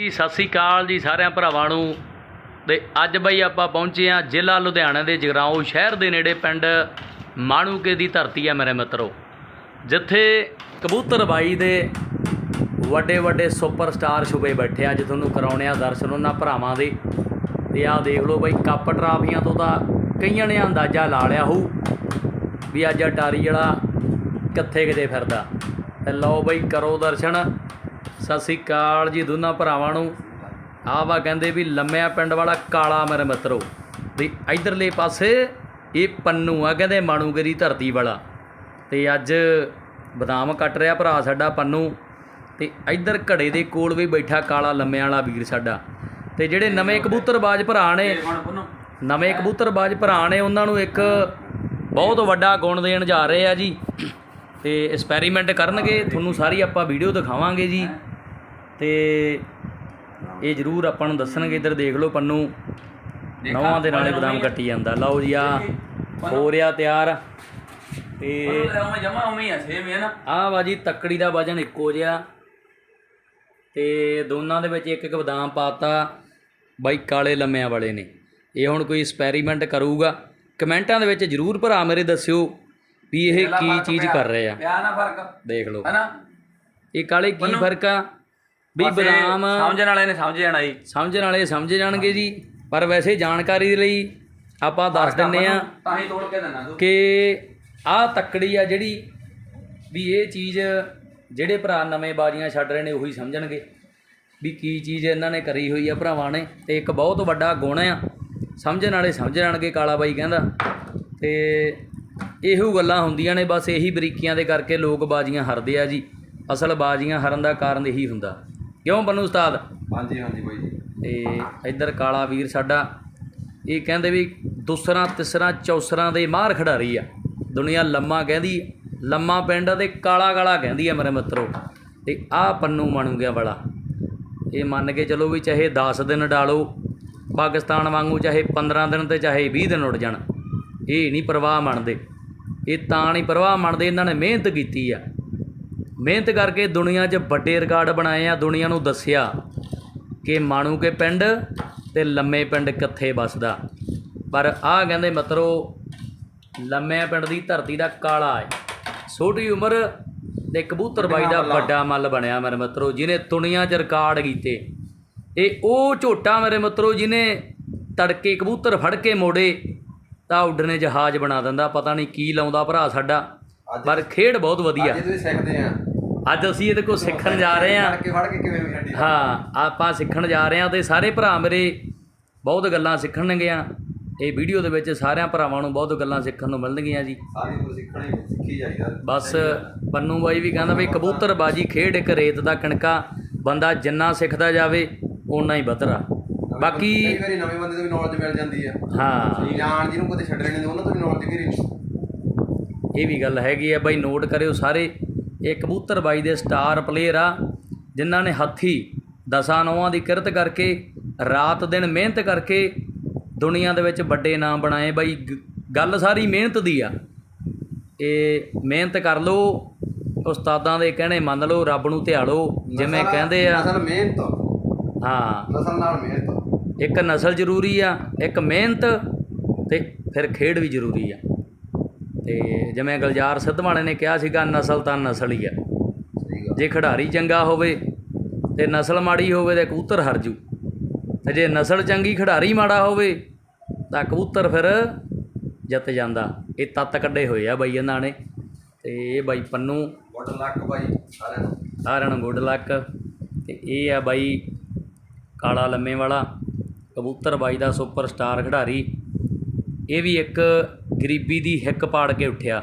ਜੀ, ਸਤਿ ਸ੍ਰੀ ਅਕਾਲ ਜੀ ਸਾਰਿਆਂ ਭਰਾਵਾਂ ਨੂੰ। ਤੇ ਅੱਜ ਬਈ ਆਪਾਂ ਪਹੁੰਚੇ ਆ ਜ਼ਿਲ੍ਹਾ ਲੁਧਿਆਣਾ ਦੇ ਜਗਰਾਉਂ ਸ਼ਹਿਰ ਦੇ ਨੇੜੇ ਪਿੰਡ ਮਾਣੂਕੇ ਦੀ ਧਰਤੀ ਆ ਮੇਰੇ ਮਿੱਤਰੋ। ਜਿੱਥੇ ਕਬੂਤਰ ਬਾਈ ਦੇ ਵੱਡੇ ਵੱਡੇ ਸੁਪਰਸਟਾਰ ਛੁਪੇ ਬੈਠੇ ਆ, ਅੱਜ ਤੁਹਾਨੂੰ ਕਰਾਉਣੇ ਆ ਦਰਸ਼ਨ ਉਹਨਾਂ ਭਰਾਵਾਂ ਦੇ। ਤੇ ਆਹ ਦੇਖ ਲਓ ਬਈ, ਕੱਪ ਟਰਾਫੀਆਂ ਤੋਂ ਤਾਂ ਕਈਆਂ ਨੇ ਅੰਦਾਜ਼ਾ ਲਾ ਲਿਆ ਹੋਊ ਵੀ ਅੱਜ ਅਟਾਰੀ ਜਿਹੜਾ ਕਿੱਥੇ ਕਿਤੇ ਫਿਰਦਾ। ਤੇ ਲਓ ਬਈ, ਕਰੋ ਦਰਸ਼ਨ। ਸਤਿ ਸ੍ਰੀ ਅਕਾਲ ਜੀ ਦੋਨਾਂ ਭਰਾਵਾਂ ਨੂੰ। ਆਹ ਵਾ ਕਹਿੰਦੇ ਵੀ ਲੰਮਿਆ ਪਿੰਡ ਵਾਲਾ ਕਾਲਾ ਮੇਰੇ ਮਿੱਤਰੋ। ਵੀ ਇਧਰਲੇ ਪਾਸੇ ਇਹ ਪੰਨੂ ਆ ਕਹਿੰਦੇ ਮਾਣੂਗਰੀ ਧਰਤੀ ਵਾਲਾ। ਤੇ ਅੱਜ ਬਦਾਮ ਕੱਟ ਰਿਹਾ ਭਰਾ ਸਾਡਾ ਪੰਨੂ। ਤੇ ਇਧਰ ਘੜੇ ਦੇ ਕੋਲ ਵੀ ਬੈਠਾ ਕਾਲਾ ਲੰਮਿਆਂ ਵਾਲਾ ਵੀਰ ਸਾਡਾ। ਤੇ ਜਿਹੜੇ ਨਵੇਂ ਕਬੂਤਰਬਾਜ਼ ਭਰਾ ਨੇ, ਨਵੇਂ ਕਬੂਤਰਬਾਜ਼ ਭਰਾ ਨੇ, ਉਹਨਾਂ ਨੂੰ ਇੱਕ ਬਹੁਤ ਵੱਡਾ ਗੁਣ ਦੇਣ ਜਾ ਰਹੇ ਆ ਜੀ। ਤੇ ਐਕਸਪੈਰੀਮੈਂਟ ਕਰਨਗੇ ਤੁਹਾਨੂੰ ਸਾਰੀ ਆਪਾਂ ਵੀਡੀਓ ਦਿਖਾਵਾਂਗੇ ਜੀ। ਤੇ ਇਹ ਜ਼ਰੂਰ ਆਪਾਂ ਨੂੰ ਦੱਸਣਗੇ ਇੱਧਰ ਦੇਖ ਲਓ ਪੰਨੂ। ਨਵਾਂ ਦੇ ਨਾਲੇ ਬਦਾਮ ਕੱਟੀ ਜਾਂਦਾ। ਲਓ ਜੀ ਆ ਹੋ ਰਿਹਾ ਤਿਆਰ। ਤੇ ਜਮਾ ਉਵੇਂ ਆ ਸੇਮ ਹੈ ਨਾ। ਤੱਕੜੀ ਦਾ ਵਜਨ ਇੱਕੋ ਜਿਹਾ। ਤੇ ਦੋਨਾਂ ਦੇ ਵਿੱਚ ਇੱਕ ਇੱਕ ਬਦਾਮ ਪਾਤਾ। ਬਾਈ ਕਾਲੇ ਲੰਮਿਆਂ ਵਾਲੇ ਨੇ। ਇਹ ਹੁਣ ਕੋਈ ਐਕਸਪੈਰੀਮੈਂਟ ਕਰੂਗਾ। ਕਮੈਂਟਾਂ ਦੇ ਵਿੱਚ ਜਰੂਰ ਭਰਾ ਮੇਰੇ ਦੱਸਿਓ। ਵੀ ਇਹ ਕੀ ਚੀਜ਼ ਕਰ ਰਹੇ ਆ? ਪਿਆ ਨਾ ਫ਼ਰਕ। ਦੇਖ ਲਓ। ਹੈਨਾ? ਇਹ ਕਾਲੇ ਕੀ ਫ਼ਰਕ ਆ? ਵੀ ਬਦਾਮ ਸਮਝਣ ਵਾਲੇ ਨੇ ਸਮਝ ਜਾਣਾ ਜੀ। ਸਮਝਣ ਵਾਲੇ ਸਮਝ ਜਾਣਗੇ ਜੀ। ਪਰ ਵੈਸੇ ਜਾਣਕਾਰੀ ਦੇ ਲਈ ਆਪਾਂ ਦੱਸ ਦਿੰਨੇ ਆ ਤਾਂ ਹੀ ਤੋੜ ਕੇ ਤੂੰ। ਕਿ ਆਹ ਤੱਕੜੀ ਆ ਜਿਹੜੀ ਵੀ ਇਹ ਚੀਜ਼ ਜਿਹੜੇ ਭਰਾ ਨਵੇਂ ਬਾਜੀਆਂ ਛੱਡ ਰਹੇ ਨੇ ਉਹੀ ਸਮਝਣਗੇ। ਵੀ ਕੀ ਚੀਜ਼ ਇਹਨਾਂ ਨੇ ਕਰੀ ਹੋਈ ਆ ਭਰਾਵਾਂ ਨੇ ਤੇ ਇੱਕ ਬਹੁਤ ਵੱਡਾ ਗੁਣ ਆ। ਸਮਝਣ ਵਾਲੇ ਸਮਝ ਜਾਣਗੇ ਕਾਲਾ ਬਾਈ ਕਹਿੰਦਾ। ਤੇ ਇਹੋ ਗੱਲਾਂ ਹੁੰਦੀਆਂ ਨੇ ਬਸ ਇਹੀ ਬਰੀਕੀਆਂ ਦੇ ਕਰਕੇ ਲੋਕ ਬਾਜੀਆਂ ਹਾਰਦੇ ਆ ਜੀ। ਅਸਲ ਬਾਜੀਆਂ ਹਾਰਨ ਦਾ ਕਾਰਨ ਇਹੀ ਹੁੰਦਾ। ਕਿਉਂ ਬਨੂ ਉਸਤਾਦ? ਹਾਂਜੀ ਹਾਂਜੀ ਬਾਈ ਜੀ। ਤੇ ਇੱਧਰ ਕਾਲਾ ਵੀਰ ਸਾਡਾ ਇਹ ਕਹਿੰਦੇ ਵੀ ਦੂਸਰਾ ਤਿਸਰਾ ਚੌਸਰਾ ਦੇ ਮਾਰ ਖਿਡਾਰੀ ਆ। ਦੁਨੀਆ ਲੰਮਾ ਕਹਿੰਦੀ ਲੰਮਾ ਪਿੰਡ ਤੇ ਕਾਲਾ ਕਾਲਾ ਕਹਿੰਦੀ ਆ ਮੇਰੇ ਮਿੱਤਰੋ। ਤੇ ਆਹ ਪੰਨੂ ਮਣੂਗਿਆ ਵਾਲਾ। ਇਹ ਮੰਨ ਕੇ ਚਲੋ ਵੀ ਚਾਹੇ 10 ਦਿਨ ਡਾਲੋ ਪਾਕਿਸਤਾਨ ਵਾਂਗੂ ਚਾਹੇ 15 ਦਿਨ ਤੇ ਚਾਹੇ 20 ਦਿਨ ਉੱਡ ਜਾਣ। ਇਹ ਨਹੀਂ ਪਰਵਾਹ ਮੰਨਦੇ। ਇਹ ਤਾਂ ਨਹੀਂ ਪਰਵਾਹ ਮੰਨਦੇ ਇਹਨਾਂ ਨੇ ਮਿਹਨਤ ਕੀਤੀ ਆ। ਮਿਹਨਤ ਕਰਕੇ ਦੁਨੀਆ 'ਚ ਵੱਡੇ ਰਿਕਾਰਡ ਬਣਾਏ ਆ ਦੁਨੀਆ ਨੂੰ ਦੱਸਿਆ ਕਿ ਮਾਣੂ ਕੇ ਪਿੰਡ ਤੇ ਲੰਮੇ ਪਿੰਡ ਕਿੱਥੇ ਵੱਸਦਾ। ਪਰ ਆਹ ਕਹਿੰਦੇ ਮਿੱਤਰੋ ਲੰਮੇ ਪਿੰਡ ਦੀ ਧਰਤੀ ਦਾ ਕਾਲਾ ਹੈ ਛੋਟੀ ਉਮਰ ਤੇ ਕਬੂਤਰ ਬਾਈ ਦਾ ਵੱਡਾ ਮੱਲ ਬਣਿਆ ਮੇਰੇ ਮਿੱਤਰੋ ਜਿਹਨੇ ਦੁਨੀਆ 'ਚ ਰਿਕਾਰਡ ਕੀਤੇ। ਇਹ ਉਹ ਝੋਟਾ ਮੇਰੇ ਮਿੱਤਰੋ ਜਿਹਨੇ ਤੜਕੇ ਕਬੂਤਰ ਫੜ ਕੇ ਮੋੜੇ ਤਾਂ ਉੱਡਣੇ ਜਹਾਜ਼ ਬਣਾ ਦਿੰਦਾ ਪਤਾ ਨਹੀਂ ਕੀ ਲਾਉਂਦਾ ਭਰਾ ਸਾਡਾ। ਪਰ ਖੇਡ ਬਹੁਤ ਵਧੀਆ। ਤੁਸੀਂ ਸਿੱਖਦੇ ਆ। ਅੱਜ ਅਸੀਂ ਇਹਦੇ ਕੋਲ ਸਿੱਖਣ ਜਾ ਰਹੇ ਹਾਂ। ਹੱਡੀ ਹਾਂ ਆਪਾਂ ਸਿੱਖਣ ਜਾ ਰਹੇ ਹਾਂ ਤੇ ਸਾਰੇ ਭਰਾ ਮੇਰੇ ਬਹੁਤ ਗੱਲਾਂ ਸਿੱਖਣਗੇ ਆ ਇਹ ਵੀਡੀਓ ਦੇ ਵਿੱਚ ਸਾਰਿਆਂ ਭਰਾਵਾਂ ਨੂੰ ਬਹੁਤ ਗੱਲਾਂ ਸਿੱਖਣ ਨੂੰ ਮਿਲਣਗੀਆਂ ਜੀ। ਸਾਰੀ ਕੁਝ ਸਿੱਖਣੀ ਸਿੱਖੀ ਜਾਈਦਾ। ਬਸ ਪੰਨੂ ਬਾਈ ਵੀ ਕਹਿੰਦਾ ਵੀ ਕਬੂਤਰਬਾਜੀ ਖੇਡ ਇੱਕ ਰੇਤ ਦਾ ਕਣਕਾ ਬੰਦਾ ਜਿੰਨਾ ਸਿੱਖਦਾ ਜਾਵੇ ਓਨਾ ਹੀ ਵਧਰਾ ਬਾਕੀ ਕਈ ਵਾਰੀ ਨਵੇਂ ਬੰਦੇ ਤੋਂ ਵੀ ਨੌਲੇਜ ਮਿਲ ਜਾਂਦੀ ਆ। ਹਾਂ। ਜਾਣ ਜਿਹਨੂੰ ਕਦੇ ਛੱਡਣੇ ਨਹੀਂ ਉਹਨਾਂ ਤੋਂ ਵੀ ਨੌਲੇਜ ਘੇਰੀ ਇਹ ਵੀ ਗੱਲ ਹੈਗੀ ਆ ਬਾਈ ਨੋਟ ਕਰਿਓ ਸਾਰੇ। ਇਹ ਕਬੂਤਰ ਬਾਈ ਦੇ ਸਟਾਰ ਪਲੇਅਰ ਆ ਜਿਨ੍ਹਾਂ ਨੇ ਹੱਥੀ ਦਸਾਂ ਨੌਆਂ ਦੀ ਕਿਰਤ ਕਰਕੇ ਰਾਤ ਦਿਨ ਮਿਹਨਤ ਕਰਕੇ ਦੁਨੀਆ ਦੇ ਵਿੱਚ ਵੱਡੇ ਨਾਮ ਬਣਾਏ। ਬਾਈ ਗੱਲ ਸਾਰੀ ਮਿਹਨਤ ਦੀ ਆ। ਇਹ ਮਿਹਨਤ ਕਰ ਲਓ ਉਸਤਾਦਾਂ ਦੇ ਕਹਿਣੇ ਮੰਨ ਲਓ ਰੱਬ ਨੂੰ ਧਿਆਲੋ ਜਿਵੇਂ ਕਹਿੰਦੇ ਆ। ਨਸਲ ਮਿਹਨਤ। ਹਾਂ। ਨਸਲ ਨਾਲ ਮਿਹਨਤ। ਇੱਕ ਨਸਲ ਜ਼ਰੂਰੀ ਆ ਇੱਕ ਮਿਹਨਤ ਤੇ ਫਿਰ ਖੇਡ ਵੀ ਜ਼ਰੂਰੀ ਆ। ਤੇ ਜਿਵੇਂ ਗੁਲਜ਼ਾਰ ਸਿੱਧਵਾਣੇ ਨੇ ਕਿਹਾ ਸੀਗਾ ਨਸਲ ਤਾਂ ਨਸਲ ਹੀ ਆ। ਜੇ ਖਿਡਾਰੀ ਚੰਗਾ ਹੋਵੇ ਤੇ ਨਸਲ ਮਾੜੀ ਹੋਵੇ ਤੇ ਕਬੂਤਰ ਹਰ ਜੂ। ਤੇ ਜੇ ਨਸਲ ਚੰਗੀ ਖਿਡਾਰੀ ਮਾੜਾ ਹੋਵੇ ਤਾਂ ਕਬੂਤਰ ਫਿਰ ਜਿੱਤ ਜਾਂਦਾ। ਇਹ ਤੱਤ ਕੱਢੇ ਹੋਏ ਆ ਬਾਈ ਇਹਨਾਂ ਨੇ। ਤੇ ਇਹ ਬਾਈ ਪੰਨੂ। ਗੁੱਡ ਲੱਕ ਬਾਈ ਸਾਰਿਆਂ ਨੂੰ। ਸਾਰਿਆਂ ਨੂੰ ਗੁੱਡ ਲੱਕ। ਤੇ ਇਹ ਆ ਬਾਈ ਕਾਲਾ ਲੰਮੇ ਵਾਲਾ। ਕਬੂਤਰ ਬਾਈ ਦਾ ਸੁਪਰਸਟਾਰ ਖਿਡਾਰੀ। ਇਹ ਵੀ ਇੱਕ ਗਰੀਬੀ ਦੀ ਹਿੱਕ ਪਾੜ ਕੇ ਉੱਠਿਆ।